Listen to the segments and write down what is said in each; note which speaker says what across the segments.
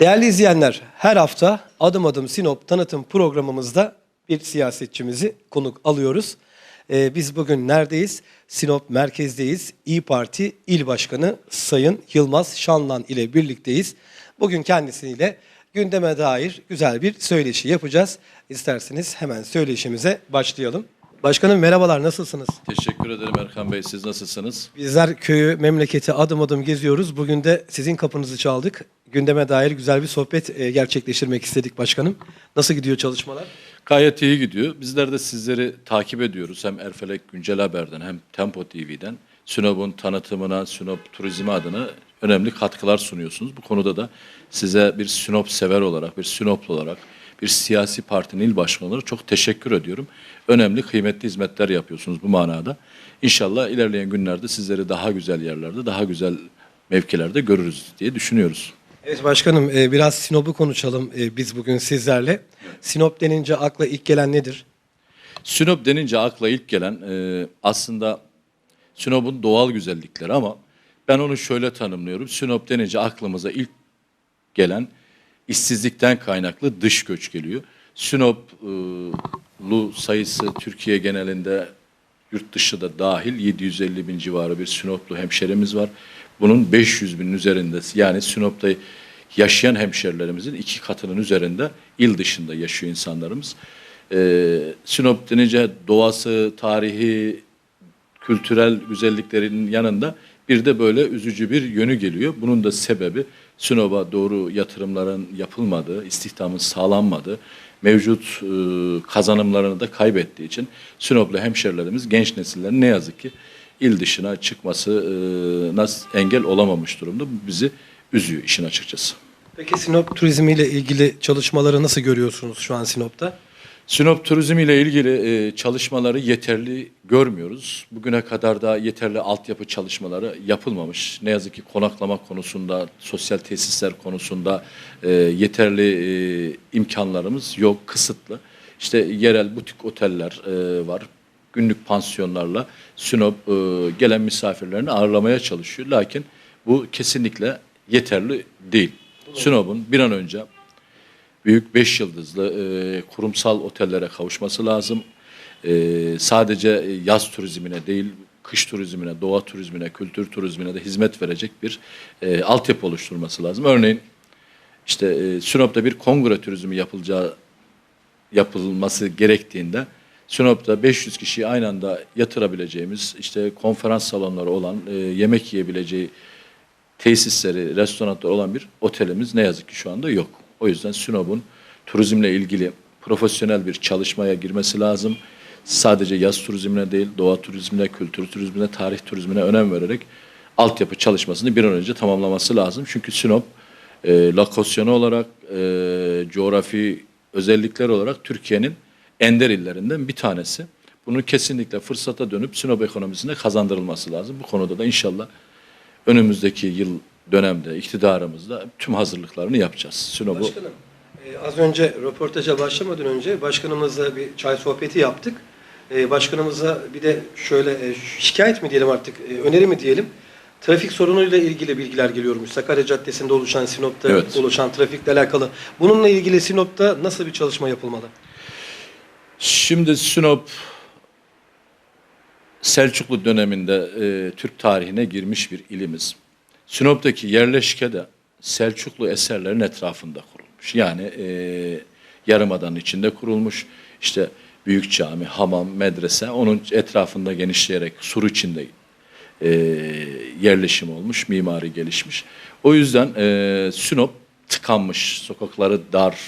Speaker 1: Değerli izleyenler, her hafta Adım Adım Sinop tanıtım programımızda bir siyasetçimizi konuk alıyoruz. Ee, biz bugün neredeyiz? Sinop merkezdeyiz. İyi Parti İl Başkanı Sayın Yılmaz Şanlan ile birlikteyiz. Bugün kendisiyle gündeme dair güzel bir söyleşi yapacağız. İsterseniz hemen söyleşimize başlayalım. Başkanım merhabalar, nasılsınız?
Speaker 2: Teşekkür ederim Erkan Bey. Siz nasılsınız?
Speaker 1: Bizler köyü, memleketi adım adım geziyoruz. Bugün de sizin kapınızı çaldık. Gündeme dair güzel bir sohbet e, gerçekleştirmek istedik başkanım. Nasıl gidiyor çalışmalar?
Speaker 2: Gayet iyi gidiyor. Bizler de sizleri takip ediyoruz. Hem Erfelek Güncel Haber'den hem Tempo TV'den. Sinop'un tanıtımına, Sinop turizmi adına önemli katkılar sunuyorsunuz. Bu konuda da size bir Sinop sever olarak, bir Sinoplu olarak, bir siyasi partinin il başkanı olarak çok teşekkür ediyorum. Önemli, kıymetli hizmetler yapıyorsunuz bu manada. İnşallah ilerleyen günlerde sizleri daha güzel yerlerde, daha güzel mevkilerde görürüz diye düşünüyoruz.
Speaker 1: Evet başkanım e, biraz Sinop'u konuşalım e, biz bugün sizlerle. Sinop denince akla ilk gelen nedir?
Speaker 2: Sinop denince akla ilk gelen e, aslında Sinop'un doğal güzellikleri ama ben onu şöyle tanımlıyorum. Sinop denince aklımıza ilk gelen işsizlikten kaynaklı dış göç geliyor. Sinoplu sayısı Türkiye genelinde yurt dışı da dahil 750 bin civarı bir Sinoplu hemşerimiz var. Bunun 500 binin üzerinde yani Sinop'ta yaşayan hemşerilerimizin iki katının üzerinde il dışında yaşıyor insanlarımız. Ee, Sinop denince doğası, tarihi, kültürel güzelliklerinin yanında bir de böyle üzücü bir yönü geliyor. Bunun da sebebi Sinop'a doğru yatırımların yapılmadığı, istihdamın sağlanmadığı, mevcut e, kazanımlarını da kaybettiği için Sinoplu hemşerilerimiz, genç nesillerin ne yazık ki il dışına çıkmasına engel olamamış durumda. Bu bizi üzüyor işin açıkçası.
Speaker 1: Peki Sinop turizmiyle ilgili çalışmaları nasıl görüyorsunuz şu an Sinop'ta?
Speaker 2: Sinop turizmi ile ilgili e, çalışmaları yeterli görmüyoruz. Bugüne kadar da yeterli altyapı çalışmaları yapılmamış. Ne yazık ki konaklama konusunda, sosyal tesisler konusunda e, yeterli e, imkanlarımız yok, kısıtlı. İşte yerel butik oteller e, var. Günlük pansiyonlarla Sinop e, gelen misafirlerini ağırlamaya çalışıyor. Lakin bu kesinlikle yeterli değil. Sinop'un bir an önce büyük beş yıldızlı e, kurumsal otellere kavuşması lazım. E, sadece yaz turizmine değil, kış turizmine, doğa turizmine, kültür turizmine de hizmet verecek bir e, altyapı oluşturması lazım. Örneğin işte e, Sinop'ta bir kongre turizmi yapılacağı yapılması gerektiğinde Sinop'ta 500 kişiyi aynı anda yatırabileceğimiz işte konferans salonları olan, e, yemek yiyebileceği tesisleri, restoranlar olan bir otelimiz ne yazık ki şu anda yok. O yüzden Sinop'un turizmle ilgili profesyonel bir çalışmaya girmesi lazım. Sadece yaz turizmine değil, doğa turizmine, kültür turizmine, tarih turizmine önem vererek altyapı çalışmasını bir an önce tamamlaması lazım. Çünkü Sinop e, lokasyonu olarak, e, coğrafi özellikler olarak Türkiye'nin ender illerinden bir tanesi. Bunun kesinlikle fırsata dönüp Sinop ekonomisine kazandırılması lazım. Bu konuda da inşallah önümüzdeki yıl dönemde iktidarımızda tüm hazırlıklarını yapacağız. Sinop'u
Speaker 1: Başkanım, e, az önce röportaja başlamadan önce başkanımızla bir çay sohbeti yaptık. E, başkanımıza bir de şöyle e, şikayet mi diyelim artık, e, öneri mi diyelim? Trafik sorunuyla ilgili bilgiler geliyormuş. Sakarya Caddesi'nde oluşan, Sinop'ta
Speaker 2: Evet.
Speaker 1: oluşan trafikle alakalı. Bununla ilgili Sinop'ta nasıl bir çalışma yapılmalı?
Speaker 2: Şimdi Sinop Selçuklu döneminde e, Türk tarihine girmiş bir ilimiz. Sinop'taki yerleşke de Selçuklu eserlerin etrafında kurulmuş. Yani e, Yarımada'nın içinde kurulmuş. İşte büyük cami, hamam, medrese onun etrafında genişleyerek sur içinde e, yerleşim olmuş, mimari gelişmiş. O yüzden e, Sinop tıkanmış, sokakları dar,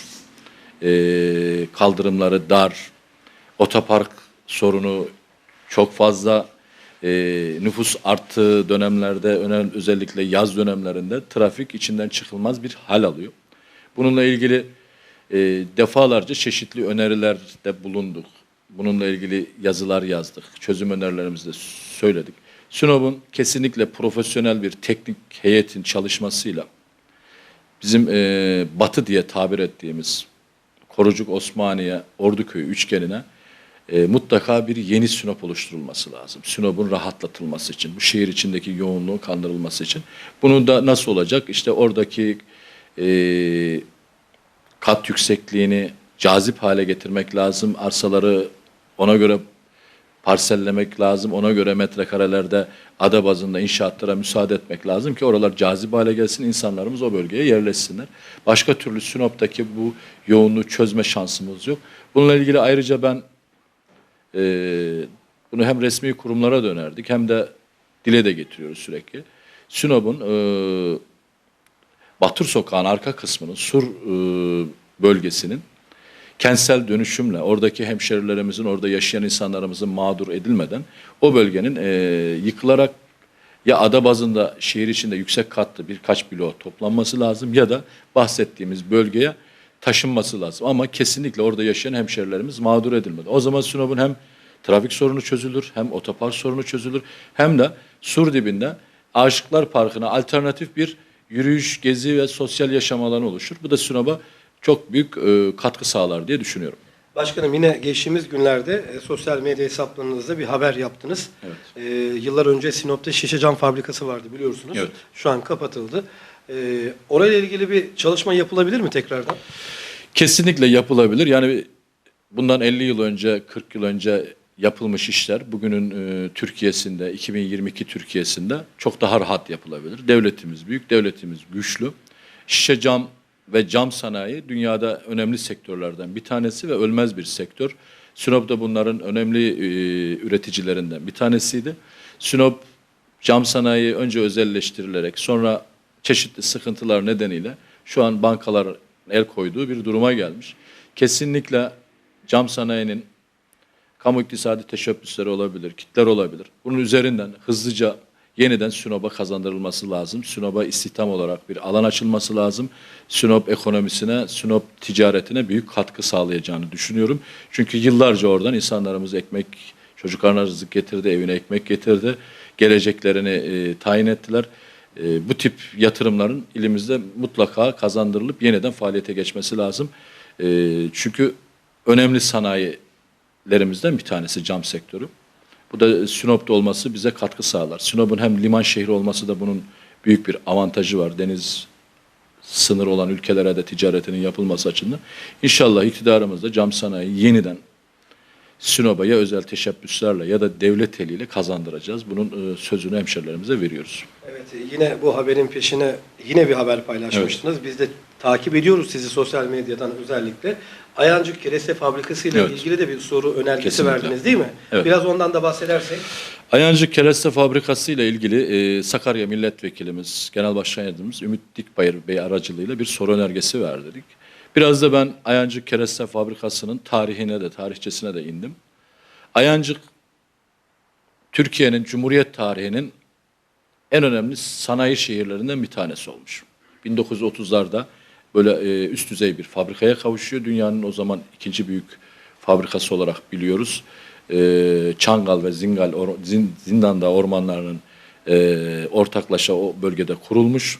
Speaker 2: e, kaldırımları dar, otopark sorunu çok fazla. E, nüfus arttığı dönemlerde, önemli, özellikle yaz dönemlerinde trafik içinden çıkılmaz bir hal alıyor. Bununla ilgili e, defalarca çeşitli önerilerde bulunduk. Bununla ilgili yazılar yazdık, çözüm önerilerimizi de söyledik. Sinop'un kesinlikle profesyonel bir teknik heyetin çalışmasıyla bizim e, batı diye tabir ettiğimiz Korucuk Osmaniye Orduköy üçgenine e, mutlaka bir yeni Sinop oluşturulması lazım. Sinop'un rahatlatılması için, bu şehir içindeki yoğunluğun kaldırılması için. Bunu da nasıl olacak? İşte oradaki e, kat yüksekliğini cazip hale getirmek lazım. Arsaları ona göre parsellemek lazım. Ona göre metrekarelerde ada bazında inşaatlara müsaade etmek lazım ki oralar cazip hale gelsin. insanlarımız o bölgeye yerleşsinler. Başka türlü Sinop'taki bu yoğunluğu çözme şansımız yok. Bununla ilgili ayrıca ben e, bunu hem resmi kurumlara dönerdik hem de dile de getiriyoruz sürekli. Sinop'un e, Batur Sokağı'nın arka kısmının Sur e, bölgesinin kentsel dönüşümle oradaki hemşerilerimizin, orada yaşayan insanlarımızın mağdur edilmeden o bölgenin e, yıkılarak ya ada bazında şehir içinde yüksek katlı birkaç bloğ toplanması lazım ya da bahsettiğimiz bölgeye taşınması lazım. Ama kesinlikle orada yaşayan hemşerilerimiz mağdur edilmedi. O zaman Sinop'un hem trafik sorunu çözülür, hem otopark sorunu çözülür, hem de sur dibinde Aşıklar Parkı'na alternatif bir yürüyüş, gezi ve sosyal yaşam alanı oluşur. Bu da Sinop'a çok büyük e, katkı sağlar diye düşünüyorum.
Speaker 1: Başkanım yine geçtiğimiz günlerde e, sosyal medya hesaplarınızda bir haber yaptınız.
Speaker 2: Evet.
Speaker 1: E, yıllar önce Sinop'ta şişe cam fabrikası vardı biliyorsunuz.
Speaker 2: Evet.
Speaker 1: Şu an kapatıldı. E, orayla ilgili bir çalışma yapılabilir mi tekrardan?
Speaker 2: Kesinlikle yapılabilir. Yani bundan 50 yıl önce, 40 yıl önce yapılmış işler bugünün e, Türkiye'sinde, 2022 Türkiye'sinde çok daha rahat yapılabilir. Devletimiz büyük, devletimiz güçlü. Şişe cam ve cam sanayi dünyada önemli sektörlerden bir tanesi ve ölmez bir sektör. Sinop da bunların önemli e, üreticilerinden bir tanesiydi. Sinop cam sanayi önce özelleştirilerek sonra çeşitli sıkıntılar nedeniyle şu an bankalar el koyduğu bir duruma gelmiş. Kesinlikle cam sanayinin kamu iktisadi teşebbüsleri olabilir, kitler olabilir. Bunun üzerinden hızlıca yeniden Sinop'a kazandırılması lazım. Sinop'a istihdam olarak bir alan açılması lazım. Sinop ekonomisine, Sinop ticaretine büyük katkı sağlayacağını düşünüyorum. Çünkü yıllarca oradan insanlarımız ekmek, çocuklarına rızık getirdi, evine ekmek getirdi. Geleceklerini e, tayin ettiler. E, bu tip yatırımların ilimizde mutlaka kazandırılıp yeniden faaliyete geçmesi lazım. E, çünkü önemli sanayilerimizden bir tanesi cam sektörü. Bu da Sinop'ta olması bize katkı sağlar. Sinop'un hem liman şehri olması da bunun büyük bir avantajı var. Deniz sınırı olan ülkelere de ticaretinin yapılması açısından. İnşallah iktidarımız da cam sanayi yeniden Sinop'a özel teşebbüslerle ya da devlet eliyle kazandıracağız. Bunun e, sözünü hemşerilerimize veriyoruz.
Speaker 1: Evet e, yine bu haberin peşine yine bir haber paylaşmıştınız. Biz de takip ediyoruz sizi sosyal medyadan özellikle. Ayancık Kereste Fabrikası ile
Speaker 2: Evet.
Speaker 1: ilgili de bir soru önergesi
Speaker 2: Kesinlikle.
Speaker 1: verdiniz değil mi?
Speaker 2: Evet.
Speaker 1: Biraz ondan da bahsedersek.
Speaker 2: Ayancık Kereste Fabrikası ile ilgili e, Sakarya Milletvekilimiz, Genel Başkan Yardımcımız Ümit Dikbayır Bey aracılığıyla bir soru önergesi verdik. Biraz da ben Ayancık Kereste Fabrikası'nın tarihine de, tarihçesine de indim. Ayancık, Türkiye'nin Cumhuriyet tarihinin en önemli sanayi şehirlerinden bir tanesi olmuş. 1930'larda böyle e, üst düzey bir fabrikaya kavuşuyor. Dünyanın o zaman ikinci büyük fabrikası olarak biliyoruz. E, Çangal ve Zingal, or, Zin- Zindanda ormanlarının e, ortaklaşa o bölgede kurulmuş.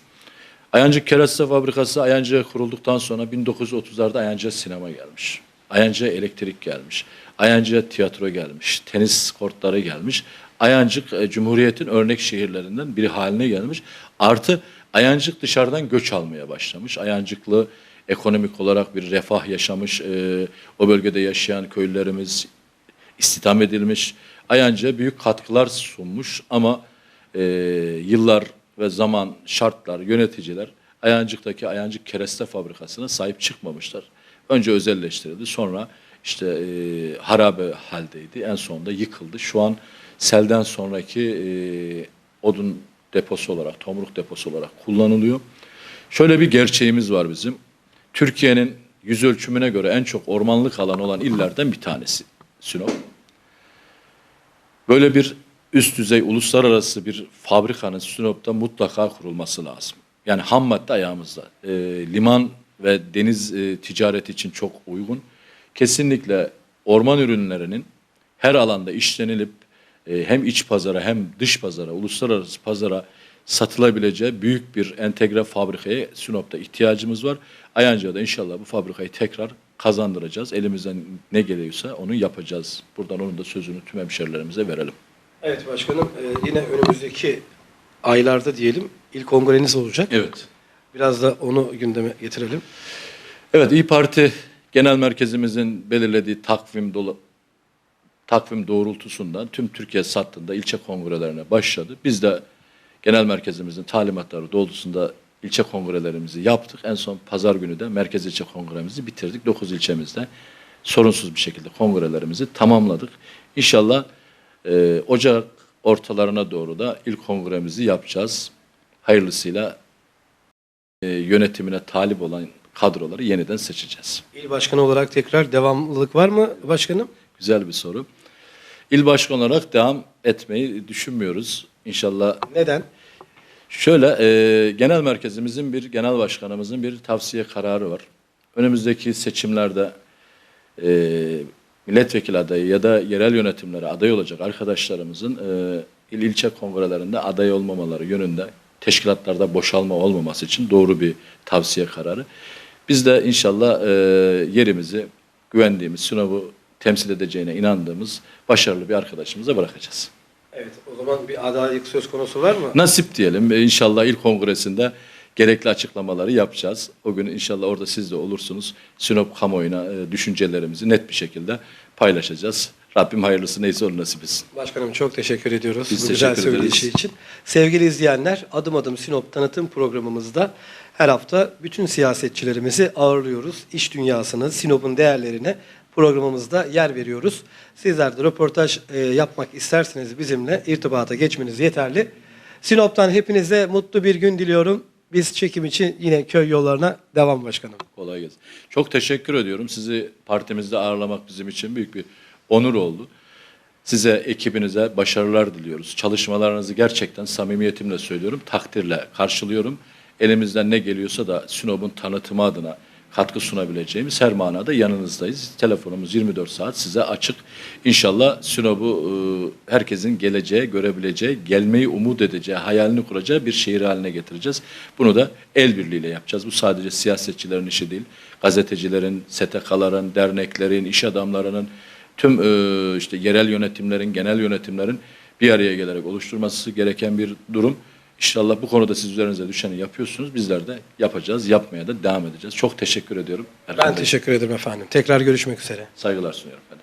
Speaker 2: Ayancık Kereste Fabrikası Ayancık'a kurulduktan sonra 1930'larda Ayancık'a sinema gelmiş. Ayancık'a elektrik gelmiş. Ayancık'a tiyatro gelmiş. Tenis kortları gelmiş. Ayancık e, Cumhuriyet'in örnek şehirlerinden biri haline gelmiş. Artı Ayancık dışarıdan göç almaya başlamış. Ayancıklı ekonomik olarak bir refah yaşamış. E, o bölgede yaşayan köylülerimiz istihdam edilmiş. Ayancık'a büyük katkılar sunmuş ama e, yıllar ve zaman, şartlar, yöneticiler Ayancık'taki Ayancık Kereste Fabrikası'na sahip çıkmamışlar. Önce özelleştirildi, sonra işte e, harabe haldeydi, en sonunda yıkıldı. Şu an selden sonraki e, odun deposu olarak, tomruk deposu olarak kullanılıyor. Şöyle bir gerçeğimiz var bizim. Türkiye'nin yüz ölçümüne göre en çok ormanlık alan olan illerden bir tanesi Sinop. Böyle bir üst düzey uluslararası bir fabrikanın Sinop'ta mutlaka kurulması lazım. Yani ham madde ayağımızda. E, liman ve deniz e, ticareti için çok uygun. Kesinlikle orman ürünlerinin her alanda işlenilip e, hem iç pazara hem dış pazara, uluslararası pazara satılabileceği büyük bir entegre fabrikaya Sinop'ta ihtiyacımız var. Ayancı'ya da inşallah bu fabrikayı tekrar kazandıracağız. Elimizden ne geliyorsa onu yapacağız. Buradan onun da sözünü tüm hemşerilerimize verelim.
Speaker 1: Evet başkanım e, yine önümüzdeki aylarda diyelim ilk kongreniz olacak.
Speaker 2: Evet.
Speaker 1: Biraz da onu gündeme getirelim.
Speaker 2: Evet İyi Parti Genel Merkezimizin belirlediği takvim dolu takvim doğrultusunda tüm Türkiye sattığında ilçe kongrelerine başladı. Biz de genel merkezimizin talimatları doğrultusunda ilçe kongrelerimizi yaptık. En son pazar günü de merkez ilçe kongremizi bitirdik. 9 ilçemizde sorunsuz bir şekilde kongrelerimizi tamamladık. İnşallah e, Ocak ortalarına doğru da ilk kongremizi yapacağız. Hayırlısıyla e, yönetimine talip olan kadroları yeniden seçeceğiz.
Speaker 1: İl başkanı olarak tekrar devamlılık var mı başkanım?
Speaker 2: Güzel bir soru. İl başkanı olarak devam etmeyi düşünmüyoruz. İnşallah
Speaker 1: Neden?
Speaker 2: şöyle e, genel merkezimizin bir genel başkanımızın bir tavsiye kararı var. Önümüzdeki seçimlerde e, milletvekili adayı ya da yerel yönetimlere aday olacak arkadaşlarımızın e, il ilçe kongrelerinde aday olmamaları yönünde teşkilatlarda boşalma olmaması için doğru bir tavsiye kararı. Biz de inşallah e, yerimizi güvendiğimiz, Sinop'u temsil edeceğine inandığımız başarılı bir arkadaşımıza bırakacağız.
Speaker 1: Evet o zaman bir adaylık söz konusu var mı?
Speaker 2: Nasip diyelim. E, İnşallah il kongresinde gerekli açıklamaları yapacağız. O gün inşallah orada siz de olursunuz. Sinop kamuoyuna e, düşüncelerimizi net bir şekilde paylaşacağız. Rabbim hayırlısı neyse onu nasip etsin.
Speaker 1: Başkanım çok teşekkür ediyoruz
Speaker 2: Biz
Speaker 1: bu güzel
Speaker 2: teşekkür ederiz.
Speaker 1: söyleşi için. Sevgili izleyenler adım adım Sinop tanıtım programımızda her hafta bütün siyasetçilerimizi ağırlıyoruz. İş dünyasını, Sinop'un değerlerine programımızda yer veriyoruz. Sizler de röportaj e, yapmak isterseniz bizimle irtibata geçmeniz yeterli. Sinop'tan hepinize mutlu bir gün diliyorum. Biz çekim için yine köy yollarına devam başkanım.
Speaker 2: Kolay gelsin. Çok teşekkür ediyorum. Sizi partimizde ağırlamak bizim için büyük bir onur oldu. Size, ekibinize başarılar diliyoruz. Çalışmalarınızı gerçekten samimiyetimle söylüyorum, takdirle karşılıyorum. Elimizden ne geliyorsa da Sinop'un tanıtımı adına katkı sunabileceğimiz her manada yanınızdayız. Telefonumuz 24 saat size açık. İnşallah Sinop'u e, herkesin geleceği, görebileceği, gelmeyi umut edeceği, hayalini kuracağı bir şehir haline getireceğiz. Bunu da el birliğiyle yapacağız. Bu sadece siyasetçilerin işi değil. Gazetecilerin, STK'ların, derneklerin, iş adamlarının, tüm e, işte yerel yönetimlerin, genel yönetimlerin bir araya gelerek oluşturması gereken bir durum. İnşallah bu konuda siz üzerinize düşeni yapıyorsunuz. Bizler de yapacağız, yapmaya da devam edeceğiz. Çok teşekkür ediyorum.
Speaker 1: Ben
Speaker 2: Erkan Bey.
Speaker 1: teşekkür ederim efendim. Tekrar görüşmek üzere.
Speaker 2: Saygılar sunuyorum. Ben teşekkür